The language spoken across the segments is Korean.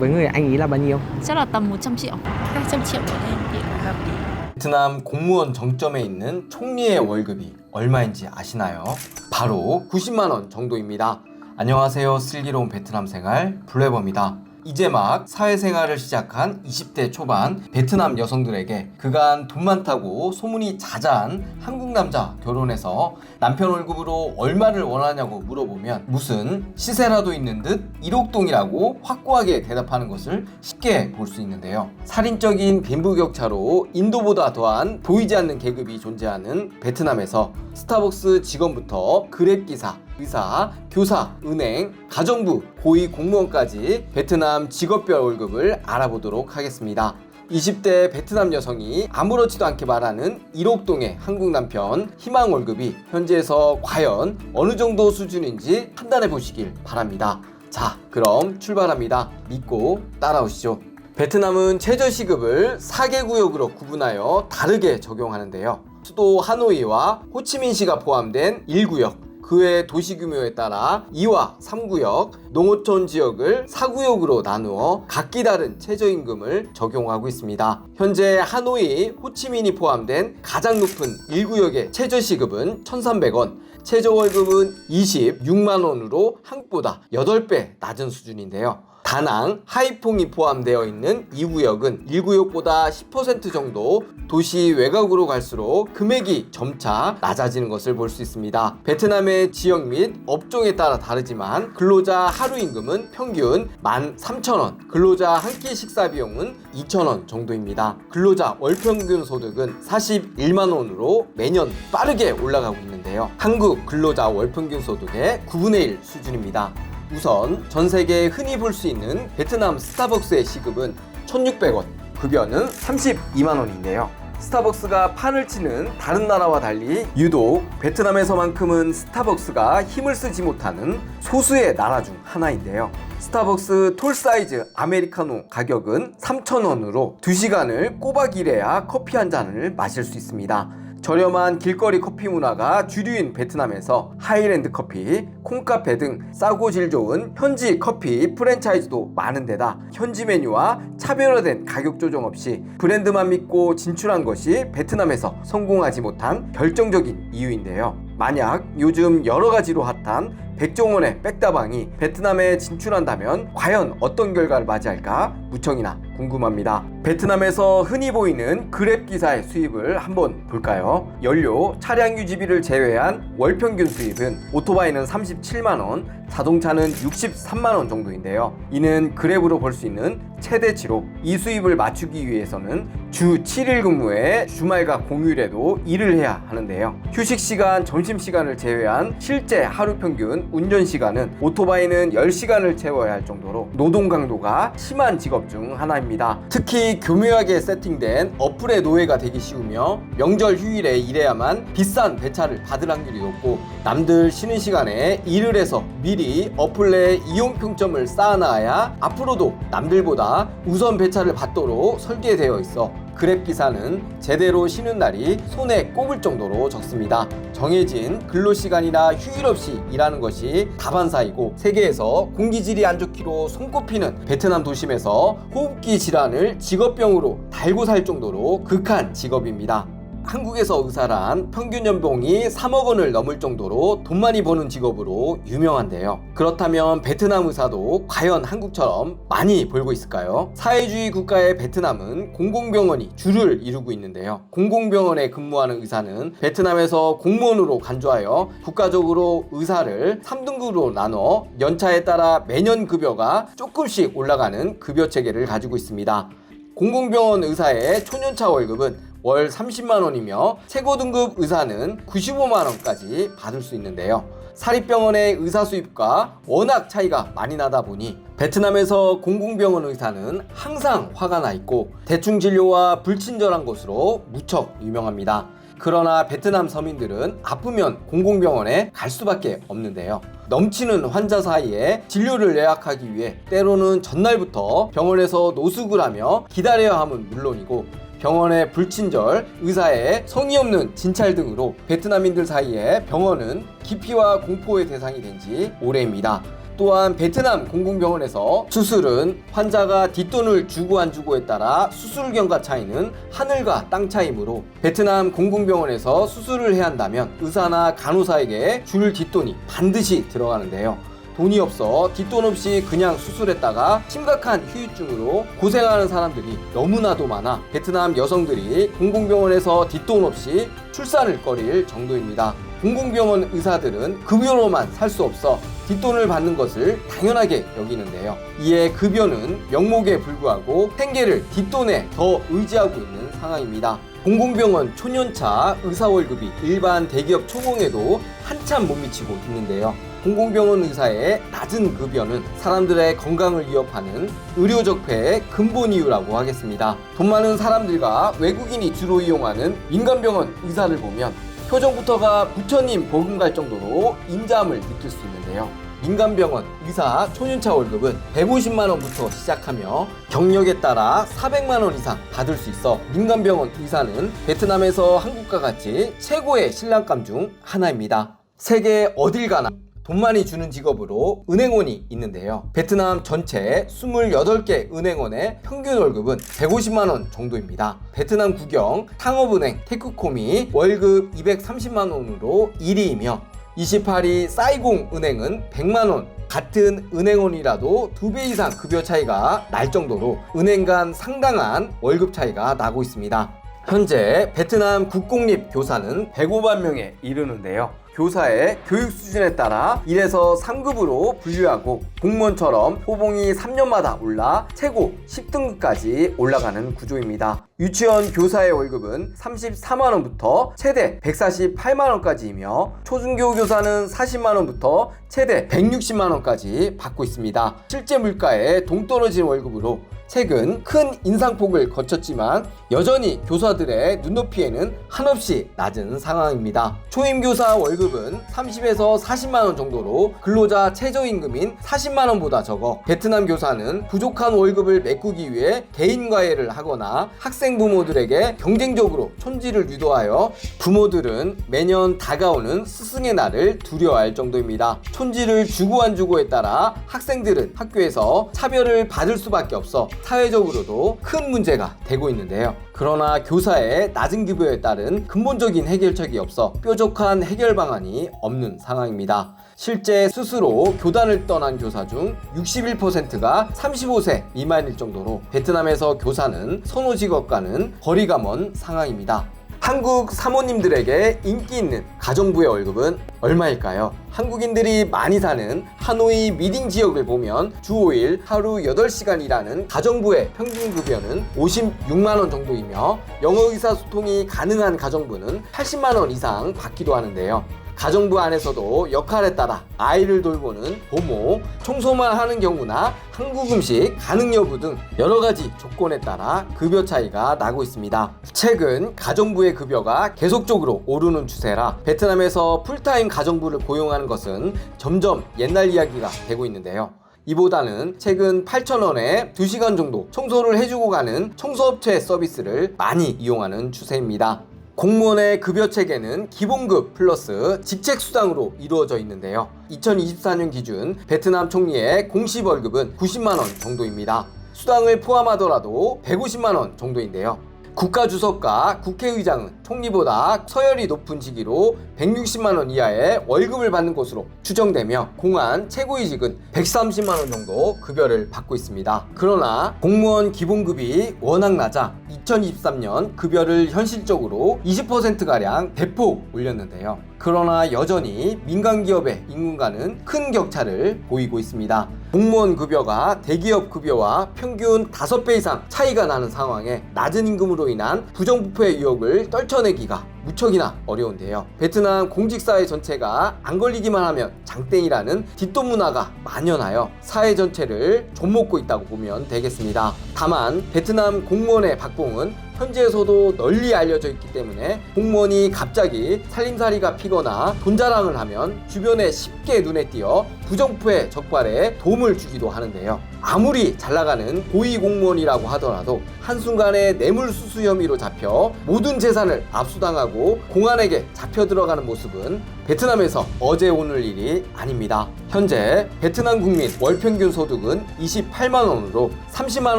với người anh ý là bao nhiêu Chắc là tầm 100 triệu 200 triệu trở lên thì hợp lý 베트남 공무원 정점에 있는 총리의 월급이 얼마인지 아시나요? 바로 90만 원 정도입니다. 안녕하세요. 슬기로운 베트남 생활 블레버입니다. 이제 막 사회생활을 시작한 20대 초반 베트남 여성들에게 그간 돈 많다고 소문이 자자한 한국 남자 결혼해서 남편 월급으로 얼마를 원하냐고 물어보면 무슨 시세라도 있는 듯 1억 동이라고 확고하게 대답하는 것을 쉽게 볼 수 있는데요. 살인적인 빈부격차로 인도보다 더한 보이지 않는 계급이 존재하는 베트남에서 스타벅스 직원부터 그랩 기사, 의사, 교사, 은행, 가정부, 고위 공무원까지 베트남 직업별 월급을 알아보도록 하겠습니다. 20대 베트남 여성이 아무렇지도 않게 말하는 1억 동의 한국 남편 희망 월급이 현지에서 과연 어느 정도 수준인지 판단해 보시길 바랍니다. 자, 그럼 출발합니다. 믿고 따라오시죠. 베트남은 최저시급을 4개 구역으로 구분하여 다르게 적용하는데요. 수도 하노이와 호치민시가 포함된 1구역, 그외 도시 규모에 따라 2와 3구역, 농어촌 지역을 4구역으로 나누어 각기 다른 최저임금을 적용하고 있습니다. 현재 하노이, 호치민이 포함된 가장 높은 1구역의 최저시급은 1,300원, 최저월급은 26만원으로 한국보다 8배 낮은 수준인데요. 다낭, 하이퐁이 포함되어 있는 2구역은 1구역보다 10% 정도 도시 외곽으로 갈수록 금액이 점차 낮아지는 것을 볼 수 있습니다. 베트남의 지역 및 업종에 따라 다르지만 근로자 하루 임금은 평균 13,000원, 근로자 한 끼 식사 비용은 2,000원 정도입니다. 근로자 월 평균 소득은 41만 원으로 매년 빠르게 올라가고 있는데요. 한국 근로자 월 평균 소득의 9분의 1 수준입니다. 우선 전 세계에 흔히 볼 수 있는 베트남 스타벅스의 시급은 1,600원, 급여는 32만 원인데요. 스타벅스가 판을 치는 다른 나라와 달리 유독 베트남에서만큼은 스타벅스가 힘을 쓰지 못하는 소수의 나라 중 하나인데요. 스타벅스 톨 사이즈 아메리카노 가격은 3,000원으로 2시간을 꼬박 일해야 커피 한 잔을 마실 수 있습니다. 저렴한 길거리 커피 문화가 주류인 베트남에서 하이랜드 커피, 콩카페 등 싸고 질 좋은 현지 커피 프랜차이즈도 많은 데다 현지 메뉴와 차별화된 가격 조정 없이 브랜드만 믿고 진출한 것이 베트남에서 성공하지 못한 결정적인 이유인데요. 만약 요즘 여러 가지로 핫한 백종원의 백다방이 베트남에 진출한다면 과연 어떤 결과를 맞이할까 무척이나 궁금합니다. 베트남에서 흔히 보이는 그랩 기사의 수입을 한번 볼까요? 연료, 차량 유지비를 제외한 월 평균 수입은 오토바이는 37만 원, 자동차는 63만 원 정도인데요. 이는 그랩으로 볼 수 있는 최대치로 이 수입을 맞추기 위해서는 주 7일 근무에 주말과 공휴일에도 일을 해야 하는데요. 휴식 시간, 점심 시간을 제외한 실제 하루 평균 운전 시간은 오토바이는 10시간을 채워야 할 정도로 노동 강도가 심한 직업 중 하나입니다. 특히 교묘하게 세팅된 어플의 노예가 되기 쉬우며 명절 휴일에 일해야만 비싼 배차를 받을 확률이 높고 남들 쉬는 시간에 일을 해서 미리 어플 내 이용 평점을 쌓아놔야 앞으로도 남들보다 우선 배차를 받도록 설계되어 있어 그랩 기사는 제대로 쉬는 날이 손에 꼽을 정도로 적습니다. 정해진 근로 시간이나 휴일 없이 일하는 것이 다반사이고 세계에서 공기질이 안 좋기로 손꼽히는 베트남 도심에서 호흡기 질환을 직업병으로 달고 살 정도로 극한 직업입니다. 한국에서 의사란 평균 연봉이 3억 원을 넘을 정도로 돈 많이 버는 직업으로 유명한데요. 그렇다면 베트남 의사도 과연 한국처럼 많이 벌고 있을까요? 사회주의 국가의 베트남은 공공병원이 주를 이루고 있는데요. 공공병원에 근무하는 의사는 베트남에서 공무원으로 간주하여 국가적으로 의사를 3등급으로 나눠 연차에 따라 매년 급여가 조금씩 올라가는 급여 체계를 가지고 있습니다. 공공병원 의사의 초년차 월급은 월 30만 원이며 최고 등급 의사는 95만 원까지 받을 수 있는데요. 사립병원의 의사 수입과 워낙 차이가 많이 나다 보니 베트남에서 공공병원 의사는 항상 화가 나 있고 대충 진료와 불친절한 것으로 무척 유명합니다. 그러나 베트남 서민들은 아프면 공공병원에 갈 수밖에 없는데요. 넘치는 환자 사이에 진료를 예약하기 위해 때로는 전날부터 병원에서 노숙을 하며 기다려야 함은 물론이고 병원의 불친절, 의사의 성의 없는 진찰 등으로 베트남인들 사이에 병원은 기피와 공포의 대상이 된 지 오래입니다. 또한 베트남 공공병원에서 수술은 환자가 뒷돈을 주고 안 주고에 따라 수술 경과 차이는 하늘과 땅 차이므로 베트남 공공병원에서 수술을 해야 한다면 의사나 간호사에게 줄 뒷돈이 반드시 들어가는데요. 돈이 없어 뒷돈 없이 그냥 수술했다가 심각한 후유증으로 고생하는 사람들이 너무나도 많아 베트남 여성들이 공공병원에서 뒷돈 없이 출산을 꺼릴 정도입니다. 공공병원 의사들은 급여로만 살 수 없어 뒷돈을 받는 것을 당연하게 여기는데요. 이에 급여는 명목에 불구하고 생계를 뒷돈에 더 의지하고 있는 상황입니다. 공공병원 초년차 의사 월급이 일반 대기업 초봉에도 한참 못 미치고 있는데요. 공공병원 의사의 낮은 급여는 사람들의 건강을 위협하는 의료 적폐의 근본 이유라고 하겠습니다. 돈 많은 사람들과 외국인이 주로 이용하는 민간병원 의사를 보면 표정부터가 부처님 복음 갈 정도로 인자함을 느낄 수 있는데요. 민간병원 의사 초년차 월급은 150만 원부터 시작하며 경력에 따라 400만 원 이상 받을 수 있어 민간병원 의사는 베트남에서 한국과 같이 최고의 신랑감 중 하나입니다. 세계 어딜 가나 돈 많이 주는 직업으로 은행원이 있는데요. 베트남 전체 28개 은행원의 평균 월급은 150만 원 정도입니다. 베트남 국영 상업은행 테크콤이 월급 230만 원으로 1위이며 28위 사이공 은행은 100만 원 같은 은행원이라도 두 배 이상 급여 차이가 날 정도로 은행 간 상당한 월급 차이가 나고 있습니다. 현재 베트남 국공립 교사는 105만 명에 이르는데요. 교사의 교육 수준에 따라 1에서 3급으로 분류하고 공무원처럼 호봉이 3년마다 올라 최고 10등급까지 올라가는 구조입니다. 유치원 교사의 월급은 34만원부터 최대 148만원까지이며 초중교 교사는 40만원부터 최대 160만원까지 받고 있습니다. 실제 물가에 동떨어진 월급으로 최근 큰 인상폭을 거쳤지만 여전히 교사들의 눈높이에는 한없이 낮은 상황입니다. 초임 교사 월급은 30에서 40만 원 정도로 근로자 최저임금인 40만 원보다 적어 베트남 교사는 부족한 월급을 메꾸기 위해 개인 과외를 하거나 학생 부모들에게 경쟁적으로 촌지를 유도하여 부모들은 매년 다가오는 스승의 날을 두려워할 정도입니다. 촌지를 주고 안 주고에 따라 학생들은 학교에서 차별을 받을 수밖에 없어 사회적으로도 큰 문제가 되고 있는데요. 그러나 교사의 낮은 급여에 따른 근본적인 해결책이 없어 뾰족한 해결 방안이 없는 상황입니다. 실제 스스로 교단을 떠난 교사 중 61%가 35세 미만일 정도로 베트남에서 교사는 선호 직업과는 거리가 먼 상황입니다. 한국 사모님들에게 인기 있는 가정부의 월급은 얼마일까요? 한국인들이 많이 사는 하노이 미딩 지역을 보면 주 5일 하루 8시간 일하는 가정부의 평균 급여는 56만 원 정도이며 영어 의사소통이 가능한 가정부는 80만 원 이상 받기도 하는데요. 가정부 안에서도 역할에 따라 아이를 돌보는 보모, 청소만 하는 경우나 한국 음식 가능 여부 등 여러 가지 조건에 따라 급여 차이가 나고 있습니다. 최근 가정부의 급여가 계속적으로 오르는 추세라 베트남에서 풀타임 가정부를 고용하는 것은 점점 옛날 이야기가 되고 있는데요. 이보다는 최근 8,000원에 2시간 정도 청소를 해주고 가는 청소업체 서비스를 많이 이용하는 추세입니다. 공무원의 급여 체계는 기본급 플러스 직책 수당으로 이루어져 있는데요. 2024년 기준 베트남 총리의 공시 월급은 90만 원 정도입니다. 수당을 포함하더라도 150만 원 정도인데요. 국가주석과 국회의장은 총리보다 서열이 높은 직위로 160만 원 이하의 월급을 받는 것으로 추정되며 공안 최고위직은 130만 원 정도 급여를 받고 있습니다. 그러나 공무원 기본급이 워낙 낮아 2023년 급여를 현실적으로 20%가량 대폭 올렸는데요. 그러나 여전히 민간 기업의 임금과는 큰 격차를 보이고 있습니다. 공무원 급여가 대기업 급여와 평균 5배 이상 차이가 나는 상황에 낮은 임금으로 인한 부정부패 유혹을 떨쳐내기가 무척이나 어려운데요. 베트남 공직사회 전체가 안 걸리기만 하면 장땡이라는 뒷돈 문화가 만연하여 사회 전체를 좀먹고 있다고 보면 되겠습니다. 다만 베트남 공무원의 박봉은 현지에서도 널리 알려져 있기 때문에 공무원이 갑자기 살림살이가 피거나 돈 자랑을 하면 주변에 쉽게 눈에 띄어 부정부패 적발에 도움을 주기도 하는데요. 아무리 잘 나가는 고위 공무원이라고 하더라도 한순간에 뇌물수수 혐의로 잡혀 모든 재산을 압수당하고 하고 공안에게 잡혀 들어가는 모습은 베트남에서 어제 오늘 일이 아닙니다. 현재 베트남 국민 월 평균 소득은 28만 원으로 30만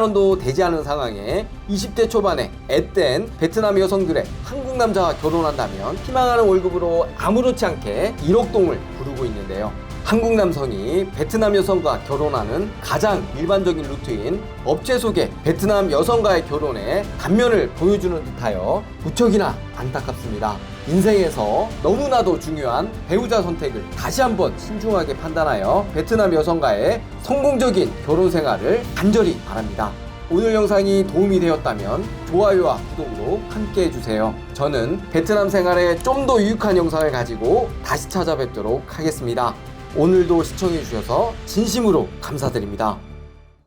원도 되지 않은 상황에 20대 초반에 앳된 베트남 여성들의 한국 남자와 결혼한다면 희망하는 월급으로 아무렇지 않게 1억 동을 부르고 있는데요. 한국 남성이 베트남 여성과 결혼하는 가장 일반적인 루트인 업체 속의 베트남 여성과의 결혼에 단면을 보여주는 듯하여 무척이나 안타깝습니다. 인생에서 너무나도 중요한 배우자 선택을 다시 한번 신중하게 판단하여 베트남 여성과의 성공적인 결혼 생활을 간절히 바랍니다. 오늘 영상이 도움이 되었다면 좋아요와 구독으로 함께 해주세요. 저는 베트남 생활에 좀 더 유익한 영상을 가지고 다시 찾아뵙도록 하겠습니다. 오늘도 시청해주셔서 진심으로 감사드립니다.